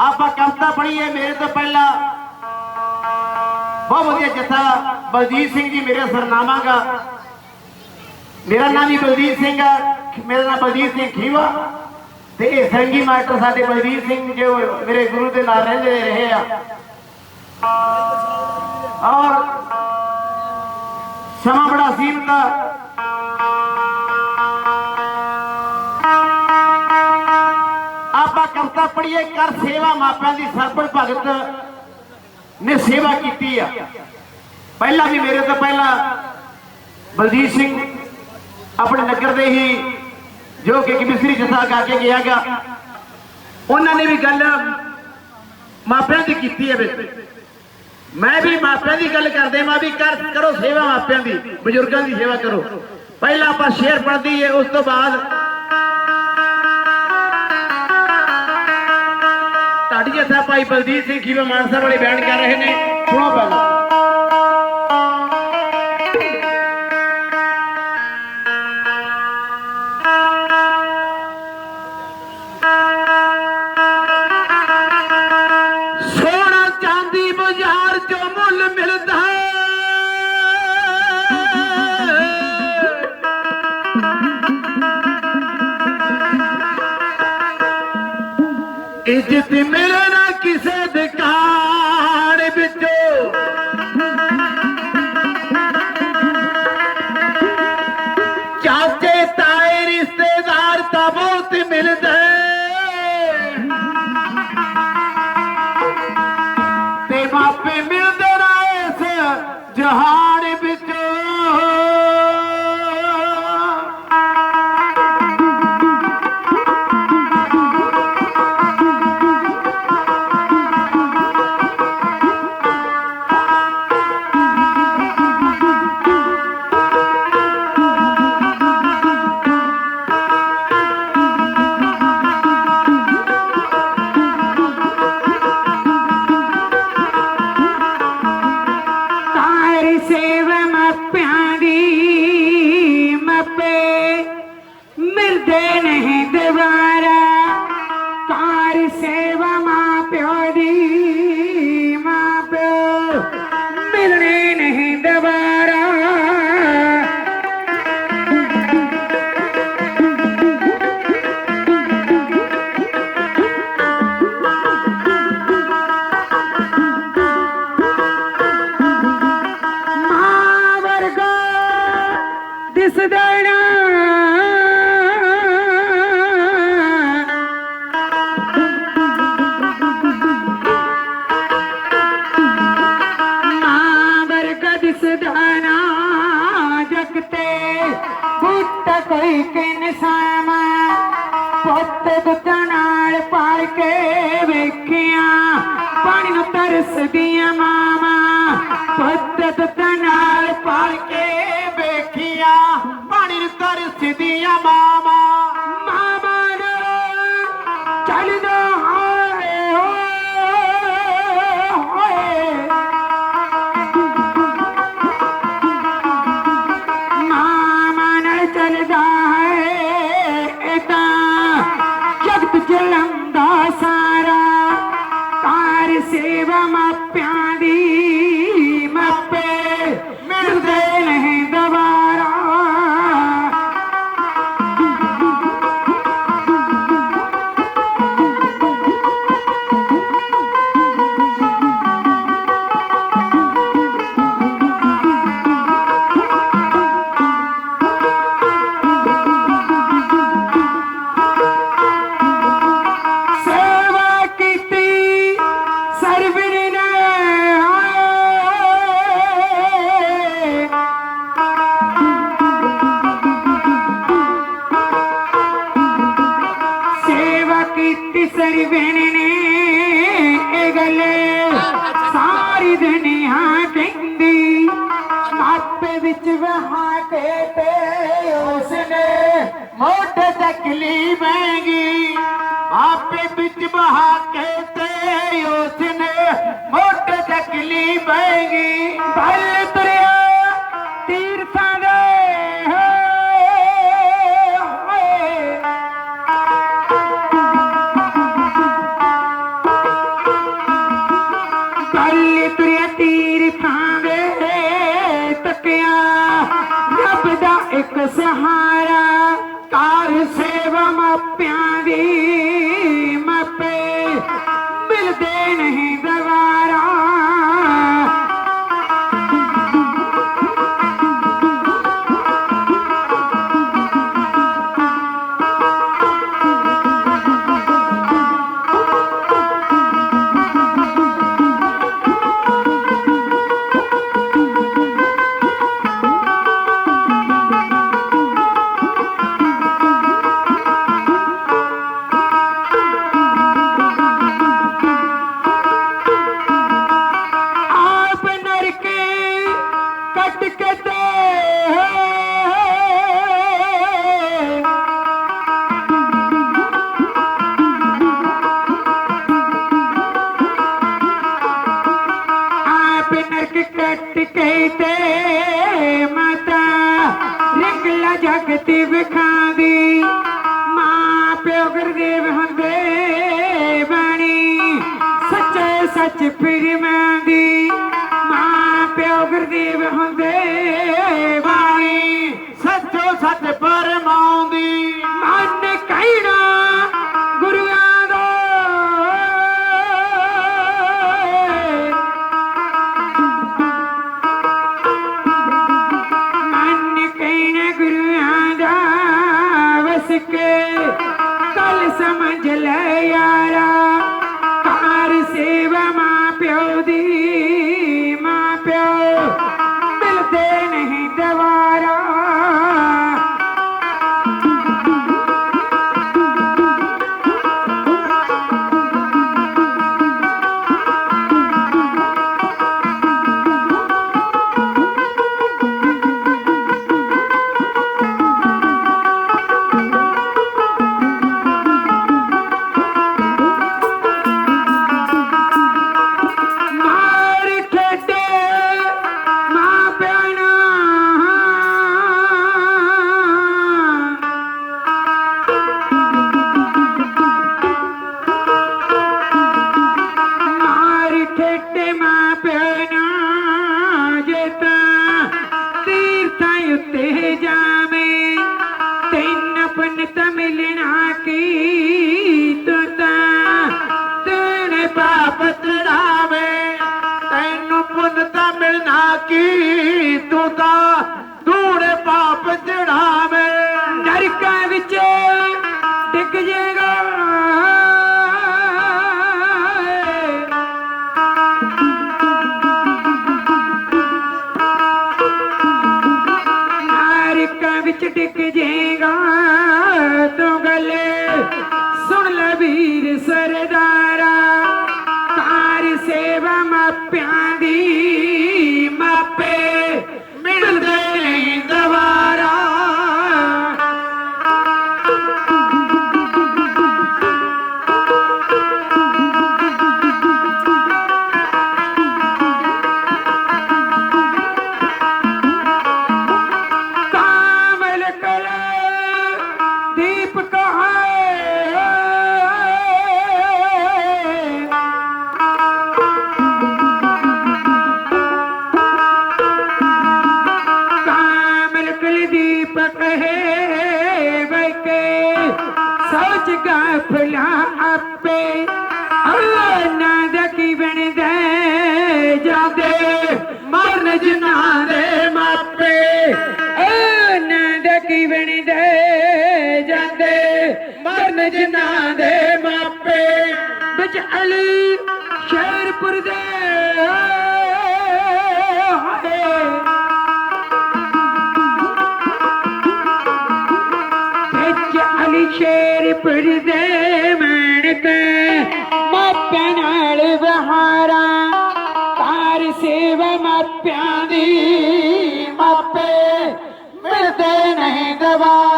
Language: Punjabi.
ਆਪਾਂ ਕਵਿਤਾ ਪੜ੍ਹੀਏ ਮੇਰੇ ਤੋਂ ਪਹਿਲਾਂ। ਬਹੁਤ ਵਧੀਆ ਜੱਥਾ, ਬਲਜੀਤ ਸਿੰਘ ਜੀ ਮੇਰੇ ਸਰਨਾਮਾ ਗਾ ਮੇਰਾ ਨਾਮ ਵੀ ਬਲਜੀਤ ਸਿੰਘ ਆ, ਮੇਰਾ ਨਾਮ ਬਲਜੀਤ ਸਿੰਘ ਖੀਵਾ। ਤੇ ਇਹ ਸੰਗੀ ਮਾਸਟਰ ਸਾਡੇ ਬਲਜੀਤ ਸਿੰਘ ਜੋ ਮੇਰੇ ਗੁਰੂ ਦੇ ਨਾਲ ਰਹਿੰਦੇ ਰਹੇ ਆ। ਔਰ ਸਮਾਂ ਬੜਾ ਸੀਮਤ ਆ ਕਵਿਤਾ ਕਰ ਸੇਵਾ ਮਾਪਿਆਂ ਦੀ ਸਰਪਣ ਭਗਤ ਨੇ ਸੇਵਾ ਕੀਤੀ ਆ। ਪਹਿਲਾਂ ਵੀ ਮੇਰੇ ਤੋਂ ਪਹਿਲਾਂ ਬਲਜੀਤ ਸਿੰਘ ਆਪਣੇ ਨਗਰ ਦੇ ਹੀ ਜੋ ਕਿ ਮਿਸਰੀ ਜਥਾ ਗਾ ਗਿਆਗਾ ਉਹਨਾਂ ਨੇ ਵੀ ਗੱਲ ਮਾਪਿਆਂ ਦੀ ਕੀਤੀ ਹੈ ਵਿੱਚ। ਮੈਂ ਵੀ ਮਾਪਿਆਂ ਦੀ ਗੱਲ ਕਰਦੇ ਮਾਂ ਵੀ ਕਰ ਕਰੋ ਸੇਵਾ ਮਾਪਿਆਂ ਦੀ, ਬਜ਼ੁਰਗਾਂ ਦੀ ਸੇਵਾ ਕਰੋ। ਪਹਿਲਾਂ ਆਪਾਂ ਸ਼ੇਰ ਪੜ੍ਹਦੀ ਹੈ, ਉਸ ਤੋਂ ਬਾਅਦ ਭਾਈ ਬਲਜੀਤ ਸਿੰਘ ਖੀਵਾ ਮਾਨਸਾ ਵਾਲੇ ਬਿਆਨ ਕਰ ਰਹੇ ਨੇ। ਸੁਣੋ ਪਹਿਲਾਂ ਬਾਜ਼ਾਰ ਚੋਂ ਮੁੱਲ ਮਿਲਦਾ ਹੈ। ਇੱਜ਼ਤ ਮਿਲੇ ਨਾ ਵਰਗਾ ਦਿਸਦਾ ਜਗ ਤੇ। ਪੁੱਤ ਕੋਈ ਕਿਨਸਾਮ ਪੁੱਤ ਦੁੱਧ ਨਾਲ ਪਾਲ ਕੇ ਵੇਖਿਆ। ਪਾਣੀ ਨੂੰ ਤਰਸਦੀਆਂ ਮਾਵਾਂ, ਪੁੱਤ ਦੁੱਧ ਨਾਲ ਪਾਲ ਕੇ ਵੇਖੀਆਂ। ਪਾਣੀ ਨੂੰ ਤਰਸਦੀਆਂ ਮੋਢੇ ਤਕਲੀ ਬੈਗੀ ਆਪੇ ਵਿੱਚ ਬਹਾ ਕੇ ਤੇ ਉਸਨੇ ਮੋਢੇ ਤਕਲੀ ਬੈਗੀ ਭਲ day. ਗੁਰਦੇਵ ਹੁੰਦੇ ਬਾਣੀ। ਸੱਚੇ ਸੱਚ ਫਿਰਮਾਂ ਦੀ ਮਾਂ ਪਿਓ ਗੁਰਦੇਵ ਹੁੰਦੇ ਬਾਣੀ। ਸੱਚੋ ਸੱਚ ਪਰਮਾਉਂਦੀ ਕੀ ਤੂੰ ਤਾਂ ਦੂੜੇ ਪਾਪ ਚੜਾਵੇ ਨਰਕਾਂ ਵਿੱਚ ਡਿੱਗ ਜੇਗਾ। ਨਰਕਾਂ ਵਿੱਚ ਡਿੱਗ ਦੀਪ ਕਹਾਏ ਕਾਮਲ ਕਲੇ ਦੀਪ ਕਹੇ ਬੈਕੇ ਸ਼ੇਰਪੁਰ ਦੇ ਅਲੀ ਸ਼ੇਰਪੁਰ ਦੇ ਮਣ ਤੇ ਮਾਪਿਆਂ ਨਾਲ ਵਹਾਰਾ ਤਾਰ ਸੇਵ ਮਾਪਿਆਂ ਦੀ ਮਾਪੇ, ਮਿਲਦੇ ਨਹੀਂ ਦਵਾ